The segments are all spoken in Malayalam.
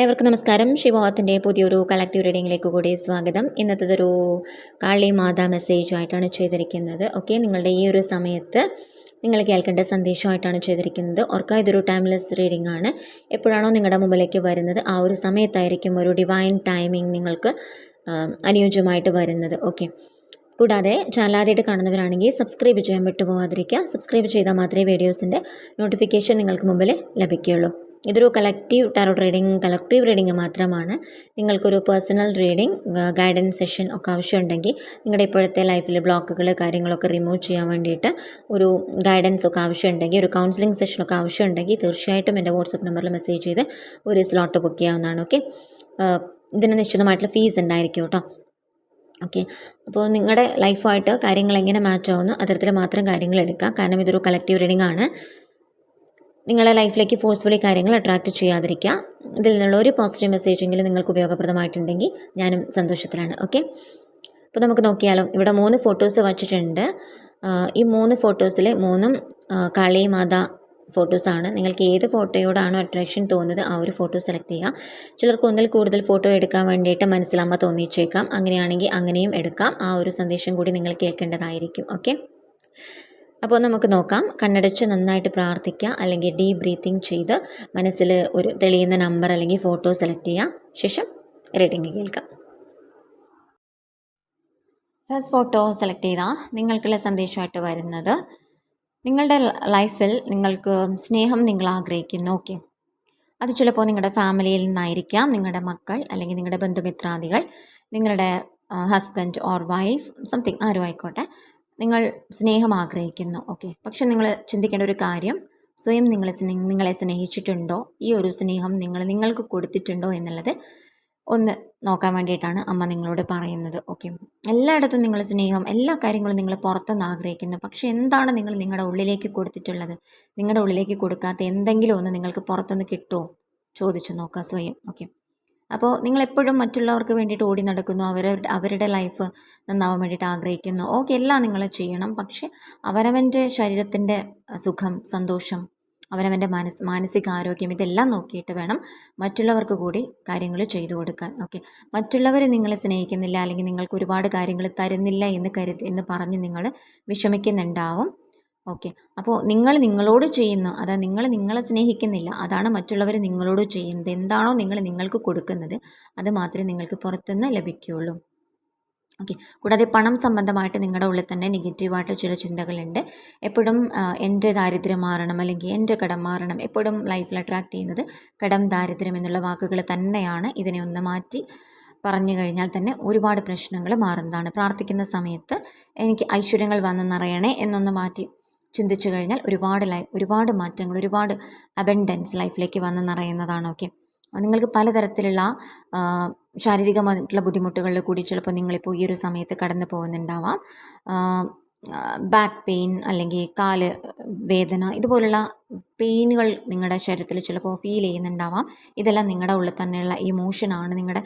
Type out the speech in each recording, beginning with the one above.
ഏവർക്കും നമസ്കാരം. ശിവോഹത്തിന്റെ പുതിയൊരു കളക്റ്റീവ് റീഡിങ്ങിലേക്ക് കൂടി സ്വാഗതം. ഇന്നത്തതൊരു കാളി മാതാ മെസ്സേജുമായിട്ടാണ് ചെയ്തിരിക്കുന്നത്. ഓക്കെ നിങ്ങളുടെ ഈ ഒരു സമയത്ത് നിങ്ങൾ കേൾക്കേണ്ട സന്ദേശമായിട്ടാണ് ചെയ്തിരിക്കുന്നത്. ഓർക്ക ഇതൊരു ടൈംലെസ് റീഡിംഗ് ആണ്. എപ്പോഴാണോ നിങ്ങളുടെ മുമ്പിലേക്ക് വരുന്നത് ആ ഒരു സമയത്തായിരിക്കും ഒരു ഡിവൈൻ ടൈമിംഗ് നിങ്ങൾക്ക് അനുയോജ്യമായിട്ട് വരുന്നത്. ഓക്കെ കൂടാതെ ചാനൽ ആദ്യമായിട്ട് കാണുന്നവരാണെങ്കിൽ സബ്സ്ക്രൈബ് ചെയ്യാൻ വിട്ടുപോകാതിരിക്കുക സബ്സ്ക്രൈബ് ചെയ്താൽ മാത്രമേ വീഡിയോസിന്റെ നോട്ടിഫിക്കേഷൻ നിങ്ങൾക്ക് മുമ്പിൽ ലഭിക്കുകയുള്ളൂ. ഇതൊരു collective tarot reading collective reading മാത്രമാണ്. നിങ്ങൾക്കൊരു പേഴ്സണൽ റീഡിംഗ് ഗൈഡൻസ് സെഷൻ ഒക്കെ ആവശ്യമുണ്ടെങ്കിൽ നിങ്ങളുടെ ഇപ്പോഴത്തെ ലൈഫിൽ ബ്ലോക്കുകൾ കാര്യങ്ങളൊക്കെ റിമൂവ് ചെയ്യാൻ വേണ്ടിയിട്ട് ഒരു ഗൈഡൻസ് ഒക്കെ ആവശ്യമുണ്ടെങ്കിൽ ഒരു കൗൺസിലിംഗ് സെഷനൊക്കെ ആവശ്യമുണ്ടെങ്കിൽ തീർച്ചയായിട്ടും എന്റെ വാട്സപ്പ് നമ്പറിൽ മെസ്സേജ് ചെയ്ത് ഒരു സ്ലോട്ട് ബുക്ക് ചെയ്യാവുന്നതാണ് ഓക്കെ ഇതിന് നിശ്ചിതമായിട്ടുള്ള ഫീസ് ഉണ്ടായിരിക്കും കേട്ടോ. ഓക്കെ അപ്പോൾ നിങ്ങളുടെ ലൈഫുമായിട്ട് കാര്യങ്ങൾ എങ്ങനെ മാച്ച് ആവുന്നു അത്തരത്തിൽ മാത്രം കാര്യങ്ങൾ എടുക്കുക. കാരണം ഇതൊരു കളക്റ്റീവ് റീഡിംഗ് ആണ്. നിങ്ങളുടെ ലൈഫിലേക്ക് ഫോഴ്സ്ഫുള്ളി കാര്യങ്ങൾ അട്രാക്റ്റ് ചെയ്യാതിരിക്കുക. ഇതിൽ നിന്നുള്ള ഒരു പോസിറ്റീവ് മെസ്സേജെങ്കിലും നിങ്ങൾക്ക് ഉപയോഗപ്രദമായിട്ടുണ്ടെങ്കിൽ ഞാനും സന്തോഷത്തിലാണ്. ഓക്കെ അപ്പോൾ നമുക്ക് നോക്കിയാലോ ഇവിടെ മൂന്ന് ഫോട്ടോസ് വച്ചിട്ടുണ്ട്. ഈ മൂന്ന് ഫോട്ടോസിൽ മൂന്നും കാളി മാത ഫോട്ടോസാണ് നിങ്ങൾക്ക് ഏത് ഫോട്ടോയോടാണോ അട്രാക്ഷൻ തോന്നുന്നത് ആ ഒരു ഫോട്ടോ സെലക്ട് ചെയ്യുക. ചിലർക്ക് ഒന്നിൽ കൂടുതൽ ഫോട്ടോ എടുക്കാൻ വേണ്ടിയിട്ട് മനസ്സിലാകുമ്പോൾ തോന്നിച്ചേക്കാം. അങ്ങനെയാണെങ്കിൽ അങ്ങനെയും എടുക്കാം. ആ ഒരു സന്ദേശം കൂടി നിങ്ങൾ കേൾക്കേണ്ടതായിരിക്കും. ഓക്കെ അപ്പോൾ നമുക്ക് നോക്കാം. കണ്ണടച്ച് നന്നായിട്ട് പ്രാർത്ഥിക്കുക. അല്ലെങ്കിൽ ഡീപ് ബ്രീത്തിങ് ചെയ്ത് മനസ്സിൽ ഒരു തെളിയുന്ന നമ്പർ അല്ലെങ്കിൽ ഫോട്ടോ സെലക്ട് ചെയ്യുക ശേഷം റീഡിങ് കേൾക്കാം. ഫസ്റ്റ് ഫോട്ടോ സെലക്ട് ചെയ്താൽ നിങ്ങൾക്കുള്ള സന്ദേശമായിട്ട് വരുന്നത്. നിങ്ങളുടെ ലൈഫിൽ നിങ്ങൾക്ക് സ്നേഹം നിങ്ങൾ ആഗ്രഹിക്കുന്നു. ഓക്കെ അത് ചിലപ്പോൾ നിങ്ങളുടെ ഫാമിലിയിൽ നിന്നായിരിക്കാം. നിങ്ങളുടെ മക്കൾ അല്ലെങ്കിൽ നിങ്ങളുടെ ബന്ധുമിത്രാദികൾ നിങ്ങളുടെ ഹസ്ബൻഡ് ഓർ വൈഫ് സംതിങ് ആരും ആയിക്കോട്ടെ. നിങ്ങൾ സ്നേഹം ആഗ്രഹിക്കുന്നു. ഓക്കെ പക്ഷെ നിങ്ങൾ ചിന്തിക്കേണ്ട ഒരു കാര്യം സ്വയം നിങ്ങളെ സ്നേ നിങ്ങളെ സ്നേഹിച്ചിട്ടുണ്ടോ? ഈ ഒരു സ്നേഹം നിങ്ങൾ നിങ്ങൾക്ക് കൊടുത്തിട്ടുണ്ടോ എന്നുള്ളത് ഒന്ന് നോക്കാൻ വേണ്ടിയിട്ടാണ് അമ്മ നിങ്ങളോട് പറയുന്നത്. ഓക്കെ എല്ലായിടത്തും നിങ്ങൾ സ്നേഹം എല്ലാ കാര്യങ്ങളും നിങ്ങൾ പുറത്തുനിന്ന് ആഗ്രഹിക്കുന്നു. പക്ഷേ എന്താണ് നിങ്ങൾ നിങ്ങളുടെ ഉള്ളിലേക്ക് കൊടുത്തിട്ടുള്ളത്? നിങ്ങളുടെ ഉള്ളിലേക്ക് കൊടുക്കാത്ത എന്തെങ്കിലും ഒന്ന് നിങ്ങൾക്ക് പുറത്തുനിന്ന് കിട്ടുമോ? ചോദിച്ചു നോക്കുക സ്വയം. ഓക്കെ അപ്പോൾ നിങ്ങളെപ്പോഴും മറ്റുള്ളവർക്ക് വേണ്ടിയിട്ട് ഓടി നടക്കുന്നു അവരുടെ അവരുടെ ലൈഫ് നന്നാവാൻ വേണ്ടിയിട്ട് ആഗ്രഹിക്കുന്നു. ഓക്കെ എല്ലാം നിങ്ങൾ ചെയ്യണം. പക്ഷേ അവരവന്റെ ശരീരത്തിന്റെ സുഖം സന്തോഷം അവനവന്റെ മനസ് മാനസികാരോഗ്യം ഇതെല്ലാം നോക്കിയിട്ട് വേണം മറ്റുള്ളവർക്ക് കൂടി കാര്യങ്ങൾ ചെയ്തു കൊടുക്കാൻ. ഓക്കെ മറ്റുള്ളവർ നിങ്ങളെ സ്നേഹിക്കുന്നില്ല അല്ലെങ്കിൽ നിങ്ങൾക്ക് ഒരുപാട് കാര്യങ്ങൾ തരുന്നില്ല എന്ന് കരുതി എന്ന് പറഞ്ഞ് നിങ്ങൾ വിഷമിക്കുന്നുണ്ടാവും. ഓക്കെ. അപ്പോൾ നിങ്ങൾ നിങ്ങളോട് ചെയ്യുന്ന അതായത് നിങ്ങൾ നിങ്ങളെ സ്നേഹിക്കുന്നില്ല അതാണ് മറ്റുള്ളവർ നിങ്ങളോട് ചെയ്യുന്നത്. എന്താണോ നിങ്ങൾ നിങ്ങൾക്ക് കൊടുക്കുന്നത് അത് മാത്രമേ നിങ്ങൾക്ക് പുറത്തുനിന്ന് ലഭിക്കുകയുള്ളൂ. ഓക്കെ. കൂടാതെ പണം സംബന്ധമായിട്ട് നിങ്ങളുടെ ഉള്ളിൽ തന്നെ നെഗറ്റീവായിട്ട് ചില ചിന്തകളുണ്ട്. എപ്പോഴും എന്റെ ദാരിദ്ര്യം മാറണം അല്ലെങ്കിൽ എന്റെ കടം മാറണം എപ്പോഴും ലൈഫിൽ അട്രാക്ട് ചെയ്യുന്നത് കടം ദാരിദ്ര്യം എന്നുള്ള വാക്കുകൾ തന്നെയാണ്. ഇതിനെ ഒന്ന് മാറ്റി പറഞ്ഞു കഴിഞ്ഞാൽ തന്നെ ഒരുപാട് പ്രശ്നങ്ങൾ മാറുന്നതാണ്. പ്രാർത്ഥിക്കുന്ന സമയത്ത് എനിക്ക് ഐശ്വര്യങ്ങൾ വന്നെന്നറിയണേ നിറയണേ എന്നൊന്ന് മാറ്റി ചിന്തിച്ചു കഴിഞ്ഞാൽ ഒരുപാട് ലൈ ഒരുപാട് മാറ്റങ്ങൾ ഒരുപാട് അബൻഡൻസ് ലൈഫിലേക്ക് വന്ന് ഓക്കെ നിങ്ങൾക്ക് പലതരത്തിലുള്ള ശാരീരികമായിട്ടുള്ള ബുദ്ധിമുട്ടുകളിൽ കൂടി ചിലപ്പോൾ നിങ്ങളിപ്പോൾ ഈ ഒരു സമയത്ത് കടന്നു പോകുന്നുണ്ടാവാം. ബാക്ക് പെയിൻ അല്ലെങ്കിൽ കാൽ വേദന ഇതുപോലുള്ള പെയിനുകൾ നിങ്ങളുടെ ശരീരത്തിൽ ചിലപ്പോൾ ഫീൽ ചെയ്യുന്നുണ്ടാവാം. ഇതെല്ലാം നിങ്ങളുടെ ഉള്ളിൽ തന്നെയുള്ള ഇമോഷനാണ് നിങ്ങളുടെ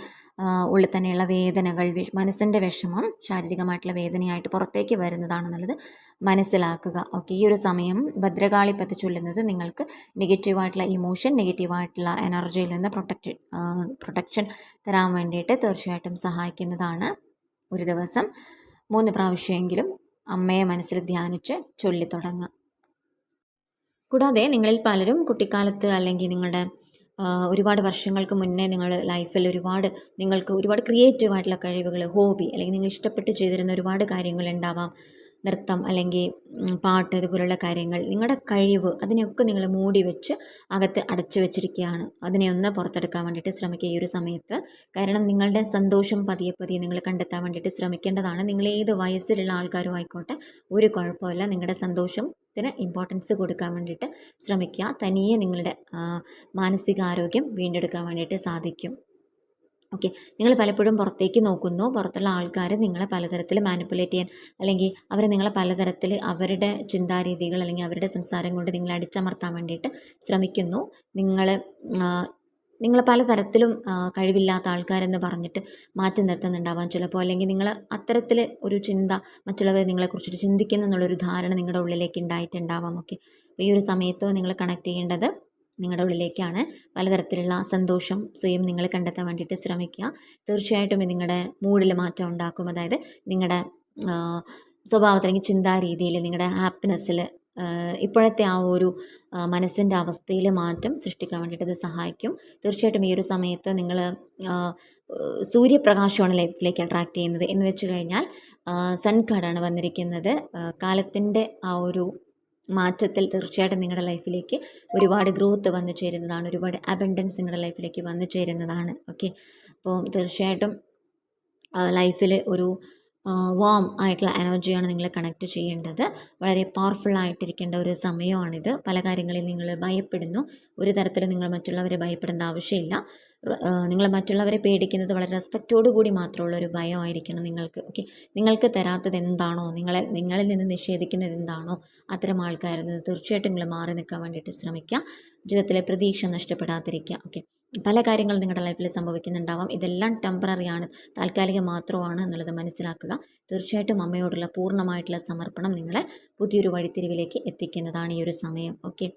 ഉള്ളിൽ തന്നെയുള്ള വേദനകൾ മനസ്സിന്റെ വിഷമം ശാരീരികമായിട്ടുള്ള വേദനയായിട്ട് പുറത്തേക്ക് വരുന്നതാണെന്നുള്ളത് മനസ്സിലാക്കുക. ഓക്കെ ഈ ഒരു സമയം ഭദ്രകാളി പറ്റി ചൊല്ലുന്നത് നിങ്ങൾക്ക് നെഗറ്റീവായിട്ടുള്ള ഇമോഷൻ നെഗറ്റീവായിട്ടുള്ള എനർജിയിൽ നിന്ന് പ്രൊട്ടക്ട് പ്രൊട്ടക്ഷൻ തരാൻ വേണ്ടിയിട്ട് തീർച്ചയായിട്ടും സഹായിക്കുന്നതാണ് ഒരു ദിവസം. മൂന്ന് പ്രാവശ്യമെങ്കിലും അമ്മയെ മനസ്സിൽ ധ്യാനിച്ച് ചൊല്ലിത്തുടങ്ങാം കൂടാതെ നിങ്ങളിൽ പലരും കുട്ടിക്കാലത്ത് അല്ലെങ്കിൽ നിങ്ങളുടെ ഒരുപാട് വർഷങ്ങൾക്ക് മുന്നേ നിങ്ങൾ ലൈഫിൽ ഒരുപാട് നിങ്ങൾക്ക് ഒരുപാട് ക്രിയേറ്റീവായിട്ടുള്ള കഴിവുകൾ ഹോബി അല്ലെങ്കിൽ നിങ്ങൾ ഇഷ്ടപ്പെട്ട് ചെയ്തിരുന്ന ഒരുപാട് കാര്യങ്ങൾ ഉണ്ടാവാം. നൃത്തം അല്ലെങ്കിൽ പാട്ട് ഇതുപോലുള്ള കാര്യങ്ങൾ നിങ്ങളുടെ കഴിവ് അതിനെയൊക്കെ നിങ്ങൾ മൂടി വെച്ച് അകത്ത് അടച്ചു വെച്ചിരിക്കുകയാണ്. അതിനെ ഒന്ന് പുറത്തെടുക്കാൻ വേണ്ടിയിട്ട് ശ്രമിക്കുക ഈ ഒരു സമയത്ത്. കാരണം നിങ്ങളുടെ സന്തോഷം പതിയെ പതിയെ നിങ്ങൾ കണ്ടെത്താൻ വേണ്ടിയിട്ട് ശ്രമിക്കേണ്ടതാണ്. നിങ്ങൾ ഏത് വയസ്സിലുള്ള ആൾക്കാരും ആയിക്കോട്ടെ ഒരു കുഴപ്പമില്ല നിങ്ങളുടെ സന്തോഷം ത്തിന് ഇമ്പോർട്ടൻസ് കൊടുക്കാൻ വേണ്ടിയിട്ട് ശ്രമിക്കുക. തനിയെ നിങ്ങളുടെ മാനസികാരോഗ്യം വീണ്ടെടുക്കാൻ വേണ്ടിയിട്ട് സാധിക്കും. ഓക്കെ. നിങ്ങൾ പലപ്പോഴും പുറത്തേക്ക് നോക്കുന്നു. പുറത്തുള്ള ആൾക്കാർ നിങ്ങളെ പലതരത്തിൽ മാനിപ്പുലേറ്റ് ചെയ്യാൻ അല്ലെങ്കിൽ അവർ നിങ്ങളെ പലതരത്തിൽ അവരുടെ ചിന്താരീതികൾ അല്ലെങ്കിൽ അവരുടെ സംസാരം കൊണ്ട് നിങ്ങളെ അടിച്ചമർത്താൻ വേണ്ടിയിട്ട് ശ്രമിക്കുന്നു. നിങ്ങൾ നിങ്ങൾ പലതരത്തിലും കഴിവില്ലാത്ത ആൾക്കാരെന്ന് പറഞ്ഞിട്ട് മാറ്റി നിർത്തുന്നുണ്ടാവാം ചിലപ്പോൾ അല്ലെങ്കിൽ നിങ്ങൾ അത്തരത്തിൽ ഒരു ചിന്ത മറ്റുള്ളവർ നിങ്ങളെക്കുറിച്ചിട്ട് ചിന്തിക്കുന്നു എന്നുള്ളൊരു ധാരണ നിങ്ങളുടെ ഉള്ളിലേക്ക് ഉണ്ടായിട്ടുണ്ടാവാം. ഓക്കെ. ഈ ഒരു സമയത്ത് നിങ്ങൾ കണക്ട് ചെയ്യേണ്ടത് നിങ്ങളുടെ ഉള്ളിലേക്കാണ് പലതരത്തിലുള്ള സന്തോഷം സ്വയം നിങ്ങൾ കണ്ടെത്താൻ വേണ്ടിയിട്ട് ശ്രമിക്കുക. തീർച്ചയായിട്ടും ഇത് നിങ്ങളുടെ മൂഡിൽ മാറ്റം ഉണ്ടാക്കും. അതായത് നിങ്ങളുടെ സ്വഭാവത്തിൽ അല്ലെങ്കിൽ ചിന്താ രീതിയിൽ നിങ്ങളുടെ ഹാപ്പിനെസ്സിൽ ഇപ്പോഴത്തെ ആ ഒരു മനസ്സിന്റെ അവസ്ഥയിൽ മാറ്റം സൃഷ്ടിക്കാൻ വേണ്ടിയിട്ട് ഇത് സഹായിക്കും. തീർച്ചയായിട്ടും ഈ ഒരു സമയത്ത് നിങ്ങൾ സൂര്യപ്രകാശമാണ് ലൈഫിലേക്ക് അട്രാക്റ്റ് ചെയ്യുന്നത് എന്ന് വെച്ച് കഴിഞ്ഞാൽ സൺ കാർഡാണ് വന്നിരിക്കുന്നത്. കാലത്തിന്റെ ആ ഒരു മാറ്റത്തിൽ തീർച്ചയായിട്ടും നിങ്ങളുടെ ലൈഫിലേക്ക് ഒരുപാട് ഗ്രോത്ത് വന്നു ചേരുന്നതാണ് ഒരുപാട് അബൻഡൻസ് നിങ്ങളുടെ ലൈഫിലേക്ക് വന്നു ചേരുന്നതാണ്. ഓക്കെ അപ്പോൾ തീർച്ചയായിട്ടും ലൈഫിൽ ഒരു വാം ആയിട്ടുള്ള എനർജിയാണ് നിങ്ങൾ കണക്ട് ചെയ്യേണ്ടത്. വളരെ പവർഫുൾ ആയിട്ടിരിക്കേണ്ട ഒരു സമയമാണിത്. പല കാര്യങ്ങളിൽ നിങ്ങൾ ഭയപ്പെടുന്നു. ഒരു തരത്തിലും നിങ്ങൾ മറ്റുള്ളവരെ ഭയപ്പെടേണ്ട ആവശ്യമില്ല. നിങ്ങൾ മറ്റുള്ളവരെ പേടിക്കുന്നത് വളരെ റെസ്പെക്റ്റോടു കൂടി മാത്രമുള്ള ഒരു ഭയമായിരിക്കണം നിങ്ങൾക്ക്. ഓക്കെ നിങ്ങൾക്ക് തരാത്തത് എന്താണോ? നിങ്ങളെ നിങ്ങളിൽ നിന്ന് നിഷേധിക്കുന്നത് എന്താണോ? അത്തരം ആൾക്കാരിൽ നിന്ന് തീർച്ചയായിട്ടും നിങ്ങൾ മാറി നിൽക്കാൻ വേണ്ടിയിട്ട് ശ്രമിക്കുക. ജീവിതത്തിലെ പ്രതീക്ഷ നഷ്ടപ്പെടാതിരിക്കുക. ഓക്കെ പല കാര്യങ്ങളും നിങ്ങളുടെ ലൈഫിൽ സംഭവിക്കുന്നുണ്ടാവാം. ഇതെല്ലാം ടെമ്പററിയാണ് താൽക്കാലികം മാത്രമാണ് എന്നുള്ളത് മനസ്സിലാക്കുക. തീർച്ചയായിട്ടും അമ്മയോടുള്ള പൂർണമായിട്ടുള്ള സമർപ്പണം നിങ്ങളെ പുതിയൊരു വഴിത്തിരിവിലേക്ക് എത്തിക്കുന്നതാണ് ഈ ഒരു സമയം. ഓക്കെ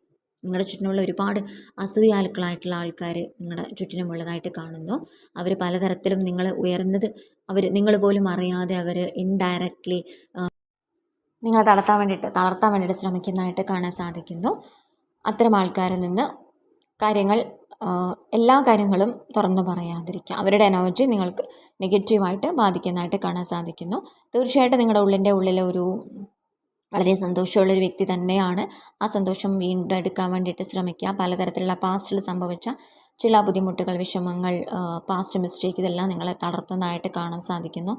നിങ്ങളുടെ ചുറ്റിനുള്ള ഒരുപാട് അസൂയാലുക്കളായിട്ടുള്ള ആൾക്കാർ നിങ്ങളുടെ ചുറ്റിനുമുള്ളതായിട്ട് കാണുന്നു. അവർ പലതരത്തിലും നിങ്ങൾ ഉയർന്നത് അവർ നിങ്ങൾ പോലും അറിയാതെ അവർ ഇൻഡയറക്റ്റ്ലി നിങ്ങളെ തളർത്താൻ വേണ്ടിയിട്ട് തളർത്താൻ വേണ്ടിയിട്ട് ശ്രമിക്കുന്നതായിട്ട് കാണാൻ സാധിക്കുന്നു. അത്തരം ആൾക്കാരിൽ നിന്ന് കാര്യങ്ങൾ എല്ലാ കാര്യങ്ങളും തുറന്നു പറയാതിരിക്കുക അവരുടെ എനർജി നിങ്ങൾക്ക് നെഗറ്റീവായിട്ട് ബാധിക്കുന്നതായിട്ട് കാണാൻ സാധിക്കുന്നു. തീർച്ചയായിട്ടും നിങ്ങളുടെ ഉള്ളിന്റെ ഉള്ളിലെ ഒരു വളരെ സന്തോഷമുള്ളൊരു വ്യക്തി തന്നെയാണ്. ആ സന്തോഷം വീണ്ടും എടുക്കാൻ വേണ്ടിയിട്ട് ശ്രമിക്കുക. പലതരത്തിലുള്ള പാസ്റ്റിൽ സംഭവിച്ച ചില ബുദ്ധിമുട്ടുകൾ വിഷമങ്ങൾ പാസ്റ്റ് മിസ്റ്റേക്ക് ഇതെല്ലാം നിങ്ങളെ തളർത്തുന്നതായിട്ട് കാണാൻ സാധിക്കുന്നു.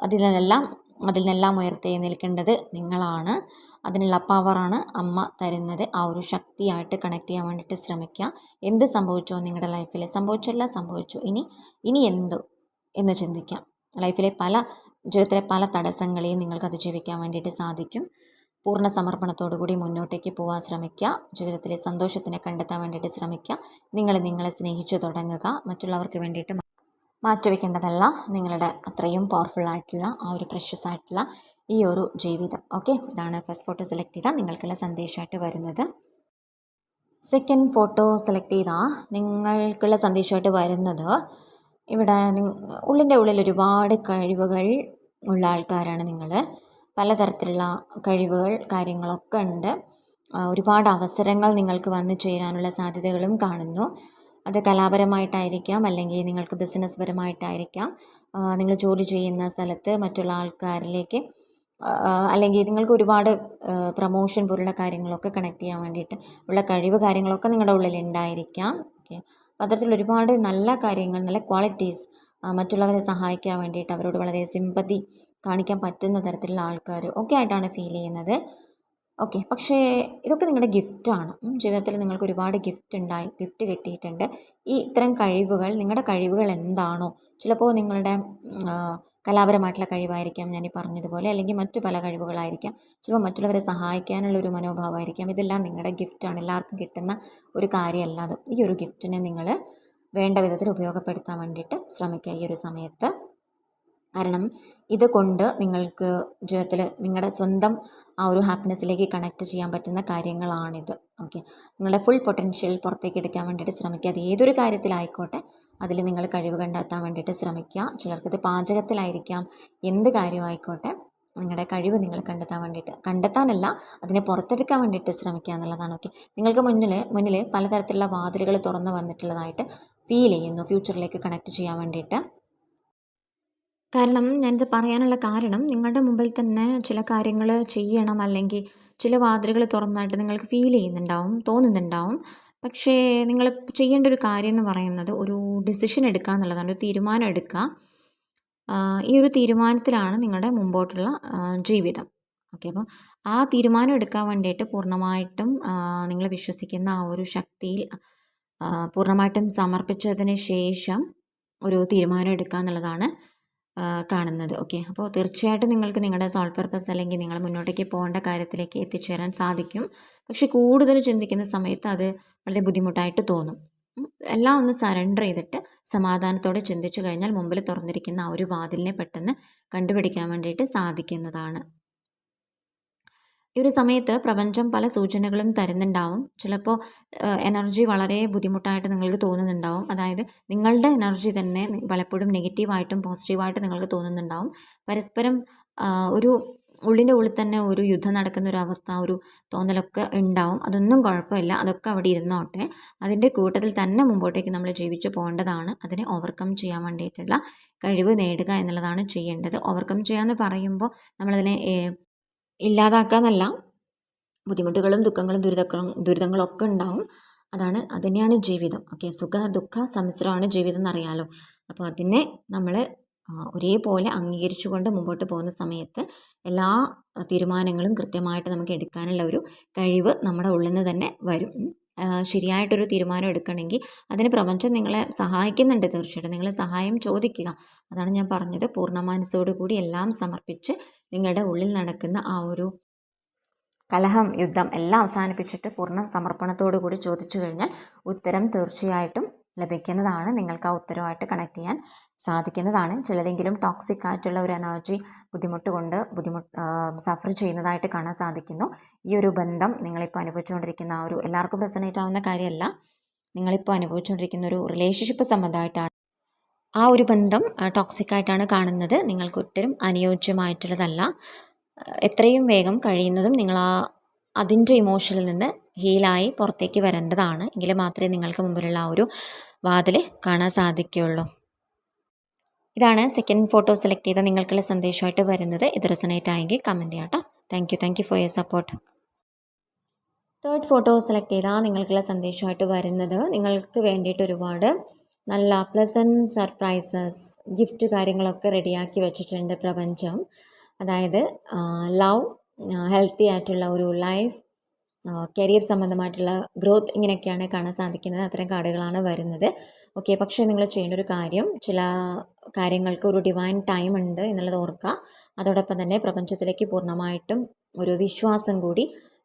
അതിൽ നിന്നെല്ലാം അതിൽ നിന്നെല്ലാം ഉയർത്തെഴുന്നേൽക്കേണ്ടത് നിങ്ങളാണ്. അതിനുള്ള പവറാണ് അമ്മ തരുന്നത്. ആ ഒരു ശക്തിയായിട്ട് കണക്ട് ചെയ്യാൻ വേണ്ടിയിട്ട് ശ്രമിക്കുക. എന്ത് സംഭവിച്ചോ നിങ്ങളുടെ ലൈഫിൽ സംഭവിച്ചല്ല സംഭവിച്ചു ഇനി ഇനി എന്ത് എന്ന് ചിന്തിക്കാം. ലൈഫിലെ പല ജീവിതത്തിലെ പല തടസ്സങ്ങളെയും നിങ്ങൾക്ക് അതിജീവിക്കാൻ വേണ്ടിയിട്ട് സാധിക്കും. പൂർണ സമർപ്പണത്തോടു കൂടി മുന്നോട്ടേക്ക് പോകാൻ ശ്രമിക്കുക. ജീവിതത്തിലെ സന്തോഷത്തിനെ കണ്ടെത്താൻ വേണ്ടിയിട്ട് ശ്രമിക്കുക. നിങ്ങൾ നിങ്ങളെ സ്നേഹിച്ചു തുടങ്ങുക. മറ്റുള്ളവർക്ക് വേണ്ടിയിട്ട് മാറ്റിവെക്കേണ്ടതല്ല. നിങ്ങളുടെ അത്രയും പവർഫുൾ ആയിട്ടുള്ള ആ ഒരു പ്രഷ്യസ് ആയിട്ടുള്ള ഈ ഒരു ജീവിതം. ഓക്കെ ഇതാണ് ഫസ്റ്റ് ഫോട്ടോ സെലക്ട് ചെയ്താൽ നിങ്ങൾക്കുള്ള സന്ദേശമായിട്ട് വരുന്നത്. സെക്കൻഡ് ഫോട്ടോ സെലക്ട് ചെയ്താൽ നിങ്ങൾക്കുള്ള സന്ദേശമായിട്ട് വരുന്നത് ഇവിടെ ഉള്ളിന്റെ ഉള്ളിൽ ഒരുപാട് കഴിവുകൾ ഉള്ള ആൾക്കാരാണ് നിങ്ങൾ പലതരത്തിലുള്ള കഴിവുകൾ കാര്യങ്ങളൊക്കെ ഉണ്ട്. ഒരുപാട് അവസരങ്ങൾ നിങ്ങൾക്ക് വന്നു ചേരാനുള്ള സാധ്യതകളും കാണുന്നു. അത് കലാപരമായിട്ടായിരിക്കാം അല്ലെങ്കിൽ നിങ്ങൾക്ക് ബിസിനസ് പരമായിട്ടായിരിക്കാം നിങ്ങൾ ജോലി ചെയ്യുന്ന സ്ഥലത്ത് മറ്റുള്ള ആൾക്കാരിലേക്ക് അല്ലെങ്കിൽ നിങ്ങൾക്ക് ഒരുപാട് പ്രൊമോഷൻ പോലുള്ള കാര്യങ്ങളൊക്കെ കണക്ട് ചെയ്യാൻ വേണ്ടിയിട്ട് ഉള്ള കഴിവ് കാര്യങ്ങളൊക്കെ നിങ്ങളുടെ ഉള്ളിൽ ഉണ്ടായിരിക്കാം ഓക്കെ അത്തരത്തിലുള്ള ഒരുപാട് നല്ല കാര്യങ്ങൾ നല്ല ക്വാളിറ്റീസ് മറ്റുള്ളവരെ സഹായിക്കാൻ വേണ്ടിയിട്ട് അവരോട് വളരെ സിമ്പതി കാണിക്കാൻ പറ്റുന്ന തരത്തിലുള്ള ആൾക്കാർ ഒക്കെ ആയിട്ടാണ് ഫീൽ ചെയ്യുന്നത്. ഓക്കെ. പക്ഷേ ഇതൊക്കെ നിങ്ങളുടെ ഗിഫ്റ്റാണ് ജീവിതത്തിൽ നിങ്ങൾക്ക് ഒരുപാട് ഗിഫ്റ്റ് ഉണ്ടായി ഗിഫ്റ്റ് കിട്ടിയിട്ടുണ്ട്. ഈ ഇത്തരം കഴിവുകൾ നിങ്ങളുടെ കഴിവുകൾ എന്താണോ? ചിലപ്പോൾ നിങ്ങളുടെ കലാപരമായിട്ടുള്ള കഴിവായിരിക്കാം ഞാൻ ഈ പറഞ്ഞതുപോലെ. അല്ലെങ്കിൽ മറ്റു പല കഴിവുകളായിരിക്കാം. ചിലപ്പോൾ മറ്റുള്ളവരെ സഹായിക്കാനുള്ള ഒരു മനോഭാവമായിരിക്കാം. ഇതെല്ലാം നിങ്ങളുടെ ഗിഫ്റ്റാണ് എല്ലാവർക്കും കിട്ടുന്ന ഒരു കാര്യമല്ല അത്. ഈ ഒരു ഗിഫ്റ്റിനെ നിങ്ങൾ വേണ്ട വിധത്തിൽ ഉപയോഗപ്പെടുത്താൻ വേണ്ടിയിട്ട് ശ്രമിക്കുക ഈ ഒരു സമയത്ത്. കാരണം ഇതുകൊണ്ട് നിങ്ങൾക്ക് ജീവിതത്തിൽ നിങ്ങളുടെ സ്വന്തം ആ ഒരു ഹാപ്പിനെസ്സിലേക്ക് കണക്ട് ചെയ്യാൻ പറ്റുന്ന കാര്യങ്ങളാണിത്. ഓക്കെ നിങ്ങളുടെ ഫുൾ പൊട്ടൻഷ്യൽ പുറത്തേക്ക് എടുക്കാൻ വേണ്ടിയിട്ട് ശ്രമിക്കുക. അത് ഏതൊരു കാര്യത്തിലായിക്കോട്ടെ അതിൽ നിങ്ങൾ കഴിവ് കണ്ടെത്താൻ വേണ്ടിയിട്ട് ശ്രമിക്കുക. ചിലർക്കത് പാചകത്തിലായിരിക്കാം. എന്ത് കാര്യമായിക്കോട്ടെ നിങ്ങളുടെ കഴിവ് നിങ്ങൾ കണ്ടെത്താൻ വേണ്ടിയിട്ട്. കണ്ടെത്താനല്ല അതിനെ പുറത്തെടുക്കാൻ വേണ്ടിയിട്ട് ശ്രമിക്കുക എന്നുള്ളതാണ്. ഓക്കെ നിങ്ങൾക്ക് മുന്നിൽ മുന്നിൽ പലതരത്തിലുള്ള വാതിലുകൾ തുറന്നു വന്നിട്ടുള്ളതായിട്ട് ഫീൽ ചെയ്യുന്നു. ഫ്യൂച്ചറിലേക്ക് കണക്ട് ചെയ്യാൻ വേണ്ടിയിട്ട്. കാരണം ഞാനിത് പറയാനുള്ള കാരണം നിങ്ങളുടെ മുമ്പിൽ തന്നെ ചില കാര്യങ്ങൾ ചെയ്യണം അല്ലെങ്കിൽ ചില വാതിലുകൾ തുറന്നായിട്ട് നിങ്ങൾക്ക് ഫീൽ ചെയ്യുന്നുണ്ടാവും തോന്നുന്നുണ്ടാവും. പക്ഷേ നിങ്ങൾ ചെയ്യേണ്ട ഒരു കാര്യം എന്ന് പറയുന്നത് ഒരു ഡിസിഷൻ എടുക്കുക എന്നുള്ളതാണ് ഒരു തീരുമാനം എടുക്കുക. ഈ ഒരു തീരുമാനത്തിലാണ് നിങ്ങളുടെ മുമ്പോട്ടുള്ള ജീവിതം. ഓക്കെ അപ്പോൾ ആ തീരുമാനം എടുക്കാൻ വേണ്ടിയിട്ട് പൂർണമായിട്ടും നിങ്ങൾ വിശ്വസിക്കുന്ന ആ ഒരു ശക്തിയിൽ പൂർണമായിട്ടും സമർപ്പിച്ചതിന് ശേഷം ഒരു തീരുമാനം എടുക്കുക എന്നുള്ളതാണ് കാണുന്നത്. ഓക്കെ അപ്പോൾ തീർച്ചയായിട്ടും നിങ്ങൾക്ക് നിങ്ങളുടെ സോൾ പർപ്പസ് അല്ലെങ്കിൽ നിങ്ങൾ മുന്നോട്ടേക്ക് പോകേണ്ട കാര്യത്തിലേക്ക് എത്തിച്ചേരാൻ സാധിക്കും. പക്ഷെ കൂടുതൽ ചിന്തിക്കുന്ന സമയത്ത് അത് വളരെ ബുദ്ധിമുട്ടായിട്ട് തോന്നും. എല്ലാം ഒന്ന് സറണ്ടർ ചെയ്തിട്ട് സമാധാനത്തോടെ ചിന്തിച്ചു കഴിഞ്ഞാൽ മുമ്പിൽ തുറന്നിരിക്കുന്ന ആ ഒരു വാതിലിനെ പെട്ടെന്ന് കണ്ടുപിടിക്കാൻ വേണ്ടിയിട്ട് സാധിക്കുന്നതാണ്. ഈ ഒരു സമയത്ത് പ്രപഞ്ചം പല സൂചനകളും തരുന്നുണ്ടാവും. ചിലപ്പോൾ എനർജി വളരെ ബുദ്ധിമുട്ടായിട്ട് നിങ്ങൾക്ക് തോന്നുന്നുണ്ടാവും. അതായത് നിങ്ങളുടെ എനർജി തന്നെ പലപ്പോഴും നെഗറ്റീവായിട്ടും പോസിറ്റീവായിട്ടും നിങ്ങൾക്ക് തോന്നുന്നുണ്ടാവും. പരസ്പരം ഒരു ഉള്ളിന്റെ ഉള്ളിൽ തന്നെ ഒരു യുദ്ധം നടക്കുന്ന ഒരു അവസ്ഥ ഒരു തോന്നലൊക്കെ ഉണ്ടാവും. അതൊന്നും കുഴപ്പമില്ല. അതൊക്കെ അവിടെ ഇരുന്നോട്ടെ. അതിന്റെ കൂട്ടത്തിൽ തന്നെ മുമ്പോട്ടേക്ക് നമ്മൾ ജീവിച്ചു പോകേണ്ടതാണ്. അതിനെ ഓവർകം ചെയ്യാൻ വേണ്ടിയിട്ടുള്ള കഴിവ് നേടുക എന്നുള്ളതാണ് ചെയ്യേണ്ടത്. ഓവർകം ചെയ്യാന്ന് പറയുമ്പോൾ നമ്മളതിനെ ഇല്ലാതാക്കാന്നല്ല ബുദ്ധിമുട്ടുകളും ദുഃഖങ്ങളും ദുരിതങ്ങളും ഒക്കെ ഉണ്ടാവും. അതാണ് അതിനെയാണ് ജീവിതം. ഓക്കെ സുഖ ദുഃഖ സമ്മിശ്രമാണ് ജീവിതം എന്നറിയാലോ അപ്പോൾ അതിനെ നമ്മൾ ഒരേപോലെ അംഗീകരിച്ചുകൊണ്ട് മുമ്പോട്ട് പോകുന്ന സമയത്ത് എല്ലാ തീരുമാനങ്ങളും കൃത്യമായിട്ട് നമുക്ക് എടുക്കാനുള്ള ഒരു കഴിവ് നമ്മുടെ ഉള്ളിൽ നിന്ന് തന്നെ വരും. ശരിയായിട്ടൊരു തീരുമാനം എടുക്കണമെങ്കിൽ അതിന് പ്രപഞ്ചം നിങ്ങളെ സഹായിക്കുന്നുണ്ട് തീർച്ചയായിട്ടും. നിങ്ങളെ സഹായം ചോദിക്കുക. അതാണ് ഞാൻ പറഞ്ഞത്. പൂർണ കൂടി എല്ലാം സമർപ്പിച്ച് നിങ്ങളുടെ ഉള്ളിൽ നടക്കുന്ന ആ ഒരു കലഹം യുദ്ധം എല്ലാം അവസാനിപ്പിച്ചിട്ട് പൂർണ സമർപ്പണത്തോടു കൂടി ചോദിച്ചു കഴിഞ്ഞാൽ ഉത്തരം തീർച്ചയായിട്ടും ലഭിക്കുന്നതാണ് നിങ്ങൾക്ക് ആ ഉത്തരവുമായിട്ട് കണക്ട് ചെയ്യാൻ സാധിക്കുന്നതാണ്. ചിലരെങ്കിലും ടോക്സിക് ആയിട്ടുള്ള ഒരു എനർജി ബുദ്ധിമുട്ട് കൊണ്ട് ബുദ്ധിമുട്ട് സഫർ ചെയ്യുന്നതായിട്ട് കാണാൻ സാധിക്കുന്നു. ഈ ഒരു ബന്ധം നിങ്ങളിപ്പോൾ അനുഭവിച്ചുകൊണ്ടിരിക്കുന്ന ആ ഒരു എല്ലാവർക്കും റെസനേറ്റ് ആവുന്ന കാര്യമല്ല. നിങ്ങളിപ്പോൾ അനുഭവിച്ചുകൊണ്ടിരിക്കുന്ന ഒരു റിലേഷൻഷിപ്പ് സംബന്ധമായിട്ടാണ് ആ ഒരു ബന്ധം ടോക്സിക് ആയിട്ടാണ് കാണുന്നത്. നിങ്ങൾക്ക് ഒട്ടും അനുയോജ്യമായിട്ടുള്ളതല്ല. എത്രയും വേഗം കഴിയുന്നതും നിങ്ങൾ ആ അതിന്റെ ഇമോഷനിൽ നിന്ന് ഹീലായി പുറത്തേക്ക് വരേണ്ടതാണ്. എങ്കിൽ മാത്രമേ നിങ്ങൾക്ക് മുമ്പിലുള്ള ആ ഒരു വാതിൽ കാണാൻ സാധിക്കുകയുള്ളൂ. ഇതാണ് സെക്കൻഡ് ഫോട്ടോ സെലക്ട് ചെയ്ത നിങ്ങൾക്കുള്ള സന്ദേശമായിട്ട് വരുന്നത്. ഇത് റെസനേറ്റ് ആയെങ്കിൽ കമന്റ് ചെയ്യാം കേട്ടോ thank you thank you for your support third photo select ചെയ്താൽ നിങ്ങൾക്കുള്ള സന്ദേശമായിട്ട് വരുന്നത്. നിങ്ങൾക്ക് വേണ്ടിയിട്ട് ഒരുപാട് നല്ല പ്ലസന്റ് സർപ്രൈസസ് ഗിഫ്റ്റ് കാര്യങ്ങളൊക്കെ റെഡിയാക്കി വെച്ചിട്ടുണ്ട് പ്രപഞ്ചം. അതായത് ലവ് ഹെൽത്തി ആയിട്ടുള്ള ഒരു ലൈഫ് കരിയർ സംബന്ധമായിട്ടുള്ള ഗ്രോത്ത് ഇങ്ങനെയൊക്കെയാണ് കാണാൻ സാധിക്കുന്നത്. അത്തരം കാർഡുകളാണ് വരുന്നത്. ഓക്കെ പക്ഷേ നിങ്ങൾ ചെയ്യേണ്ട ഒരു കാര്യം ചില കാര്യങ്ങൾക്ക് ഒരു ഡിവൈൻ ടൈം ഉണ്ട് എന്നുള്ളത് ഓർക്കുക. അതോടൊപ്പം തന്നെ പ്രപഞ്ചത്തിലേക്ക് പൂർണമായിട്ടും ഒരു വിശ്വാസം കൂടി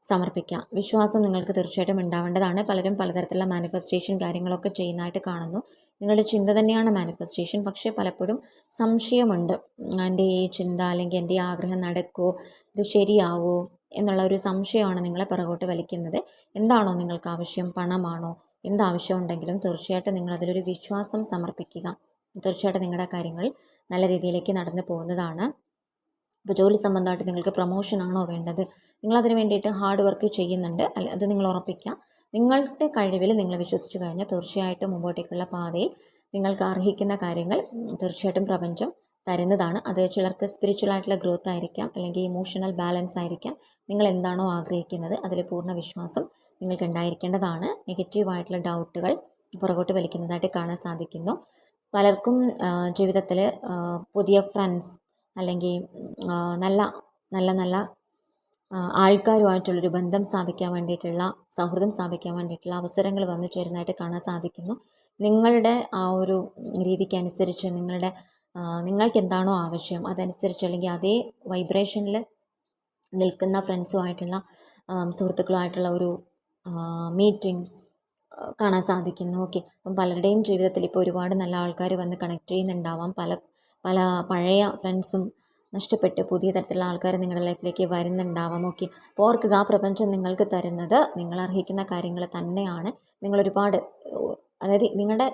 സമർപ്പിക്കുക. വിശ്വാസം നിങ്ങൾക്ക് തീർച്ചയായിട്ടും ഉണ്ടാവേണ്ടതാണ്. പലരും പലതരത്തിലുള്ള മാനിഫെസ്റ്റേഷൻ കാര്യങ്ങളൊക്കെ ചെയ്യുന്നതായിട്ട് കാണുന്നു. നിങ്ങളുടെ ചിന്ത തന്നെയാണ് മാനിഫെസ്റ്റേഷൻ പക്ഷേ പലപ്പോഴും സംശയമുണ്ട്. എന്റെ ഈ ചിന്ത അല്ലെങ്കിൽ എന്റെ ഈ ആഗ്രഹം നടക്കുമോ ഇത് ശരിയാവോ? എന്നുള്ള ഒരു സംശയമാണ് നിങ്ങളെ പിറകോട്ട് വലിക്കുന്നത്. എന്താണോ നിങ്ങൾക്ക് ആവശ്യം പണമാണോ? എന്താവശ്യം ഉണ്ടെങ്കിലും തീർച്ചയായിട്ടും നിങ്ങളതിലൊരു വിശ്വാസം സമർപ്പിക്കുക. തീർച്ചയായിട്ടും നിങ്ങളുടെ കാര്യങ്ങൾ നല്ല രീതിയിലേക്ക് നടന്നു പോകുന്നതാണ്. ഇപ്പോൾ ജോലി സംബന്ധമായിട്ട് നിങ്ങൾക്ക് പ്രൊമോഷനാണോ വേണ്ടത്? നിങ്ങളതിന് വേണ്ടിയിട്ട് ഹാർഡ് വർക്ക് ചെയ്യുന്നുണ്ട്. അല്ല അത് നിങ്ങൾ ഉറപ്പിക്കുക നിങ്ങളുടെ കഴിവിൽ നിങ്ങൾ വിശ്വസിച്ച് കഴിഞ്ഞാൽ തീർച്ചയായിട്ടും മുമ്പോട്ടേക്കുള്ള പാതയിൽ നിങ്ങൾക്ക് അർഹിക്കുന്ന കാര്യങ്ങൾ തീർച്ചയായിട്ടും പ്രപഞ്ചം തരുന്നതാണ്. അത് ചിലർക്ക് സ്പിരിച്വൽ ആയിട്ടുള്ള ഗ്രോത്ത് ആയിരിക്കാം അല്ലെങ്കിൽ ഇമോഷണൽ ബാലൻസ് ആയിരിക്കാം. നിങ്ങൾ എന്താണോ ആഗ്രഹിക്കുന്നത് അതിൽ പൂർണ വിശ്വാസം നിങ്ങൾക്ക് ഉണ്ടായിരിക്കേണ്ടതാണ്. നെഗറ്റീവായിട്ടുള്ള ഡൗട്ടുകൾ പുറകോട്ട് വലിക്കുന്നതായിട്ട് കാണാൻ സാധിക്കുന്നു. പലർക്കും ജീവിതത്തിൽ പുതിയ ഫ്രണ്ട്സ് അല്ലെങ്കിൽ നല്ല നല്ല നല്ല ആൾക്കാരുമായിട്ടുള്ളൊരു ബന്ധം സ്ഥാപിക്കാൻ വേണ്ടിയിട്ടുള്ള സൗഹൃദം സ്ഥാപിക്കാൻ വേണ്ടിയിട്ടുള്ള അവസരങ്ങൾ വന്നു ചേരുന്നതായിട്ട് കാണാൻ സാധിക്കുന്നു. നിങ്ങളുടെ ആ ഒരു രീതിക്കനുസരിച്ച് നിങ്ങളുടെ നിങ്ങൾക്ക് എന്താണോ ആവശ്യം? അതനുസരിച്ച് അല്ലെങ്കിൽ അതേ വൈബ്രേഷനിൽ നിൽക്കുന്ന ഫ്രണ്ട്സുമായിട്ടുള്ള സുഹൃത്തുക്കളുമായിട്ടുള്ള ഒരു മീറ്റിംഗ് കാണാൻ സാധിക്കുന്നു. ഓക്കെ അപ്പം പലരുടെയും ജീവിതത്തിൽ ഇപ്പോൾ ഒരുപാട് നല്ല ആൾക്കാർ വന്ന് കണക്ട് ചെയ്യുന്നുണ്ടാവാം. പല പല പഴയ ഫ്രണ്ട്സും നഷ്ടപ്പെട്ട് പുതിയ തരത്തിലുള്ള ആൾക്കാർ നിങ്ങളുടെ ലൈഫിലേക്ക് വരുന്നുണ്ടാവാം. ഓക്കെ അപ്പോൾ ഓർക്കുക ആ പ്രപഞ്ചം നിങ്ങൾക്ക് തരുന്നത് നിങ്ങൾ അർഹിക്കുന്ന കാര്യങ്ങൾ തന്നെയാണ്. നിങ്ങളൊരുപാട് അതായത് നിങ്ങളുടെ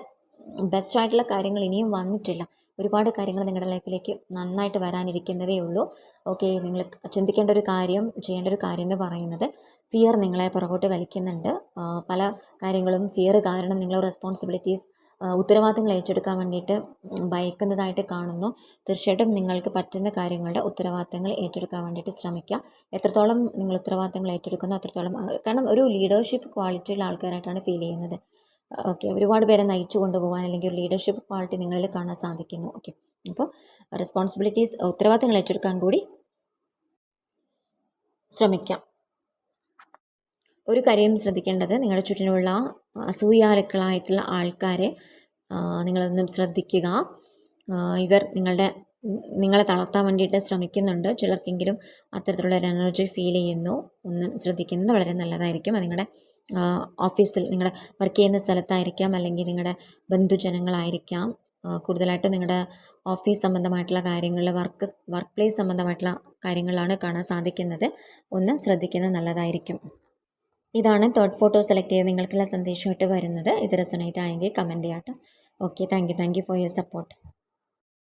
ബെസ്റ്റ് ആയിട്ടുള്ള കാര്യങ്ങൾ ഇനിയും വന്നിട്ടില്ല. ഒരുപാട് കാര്യങ്ങൾ നിങ്ങളുടെ ലൈഫിലേക്ക് നന്നായിട്ട് വരാനിരിക്കുന്നതേ ഉള്ളൂ. ഓക്കെ നിങ്ങൾ ചിന്തിക്കേണ്ട ഒരു കാര്യം ചെയ്യേണ്ട ഒരു കാര്യം എന്ന് പറയുന്നത് ഫിയർ നിങ്ങളെ പുറകോട്ട് വലിക്കുന്നുണ്ട്. പല കാര്യങ്ങളും ഫിയർ കാരണം നിങ്ങളെ റെസ്പോൺസിബിലിറ്റീസ് ഉത്തരവാദിത്തങ്ങൾ ഏറ്റെടുക്കാൻ വേണ്ടിയിട്ട് ഭയക്കുന്നതായിട്ട് കാണുന്നു. തീർച്ചയായിട്ടും നിങ്ങൾക്ക് പറ്റുന്ന കാര്യങ്ങളുടെ ഉത്തരവാദിത്തങ്ങൾ ഏറ്റെടുക്കാൻ വേണ്ടിയിട്ട് ശ്രമിക്കുക. എത്രത്തോളം നിങ്ങൾ ഉത്തരവാദിത്തങ്ങൾ ഏറ്റെടുക്കുന്നു അത്രത്തോളം കാരണം ഒരു ലീഡർഷിപ്പ് ക്വാളിറ്റിയുള്ള ആൾക്കാരായിട്ടാണ് ഫീൽ ചെയ്യുന്നത്. ഓക്കെ. ഒരുപാട് പേരെ നയിച്ചു കൊണ്ടുപോകാൻ അല്ലെങ്കിൽ ഒരു ലീഡർഷിപ്പ് ക്വാളിറ്റി നിങ്ങളിൽ കാണാൻ സാധിക്കുന്നു. ഓക്കെ. അപ്പോൾ റെസ്പോൺസിബിലിറ്റീസ് ഉത്തരവാദിത്തങ്ങൾ ഏറ്റെടുക്കാൻ കൂടി ശ്രമിക്കാം. ഒരു കാര്യം ശ്രദ്ധിക്കേണ്ടത് നിങ്ങളുടെ ചുറ്റിനുള്ള അസൂയാലുക്കളായിട്ടുള്ള ആൾക്കാരെ നിങ്ങളൊന്നും ശ്രദ്ധിക്കുക. ഇവർ നിങ്ങളുടെ നിങ്ങളെ തളർത്താൻ വേണ്ടിയിട്ട് ശ്രമിക്കുന്നുണ്ട്. ചിലർക്കെങ്കിലും അത്തരത്തിലുള്ള ഒരു എനർജി ഫീൽ ചെയ്യുന്നു. ഒന്നും ശ്രദ്ധിക്കുന്നത് വളരെ നല്ലതായിരിക്കും. നിങ്ങളുടെ ഓഫീസിൽ നിങ്ങളുടെ വർക്ക് ചെയ്യുന്ന സ്ഥലത്തായിരിക്കാം അല്ലെങ്കിൽ നിങ്ങളുടെ ബന്ധുജനങ്ങളായിരിക്കാം. കൂടുതലായിട്ട് നിങ്ങളുടെ ഓഫീസ് സംബന്ധമായിട്ടുള്ള കാര്യങ്ങളിൽ വർക്ക് വർക്ക് പ്ലേസ് സംബന്ധമായിട്ടുള്ള കാര്യങ്ങളാണ് കാണാൻ സാധിക്കുന്നത്. ഒന്നും ശ്രദ്ധിക്കുന്നത് നല്ലതായിരിക്കും. ഇതാണ് തേർഡ് ഫോട്ടോ സെലക്ട് ചെയ്ത് നിങ്ങൾക്കുള്ള സന്ദേശമായിട്ട് വരുന്നത്. ഇത് റെസൊണേറ്റ് ആയെങ്കിൽ കമന്റ് ചെയ്യാം കേട്ടോ okay thank you thank you for your support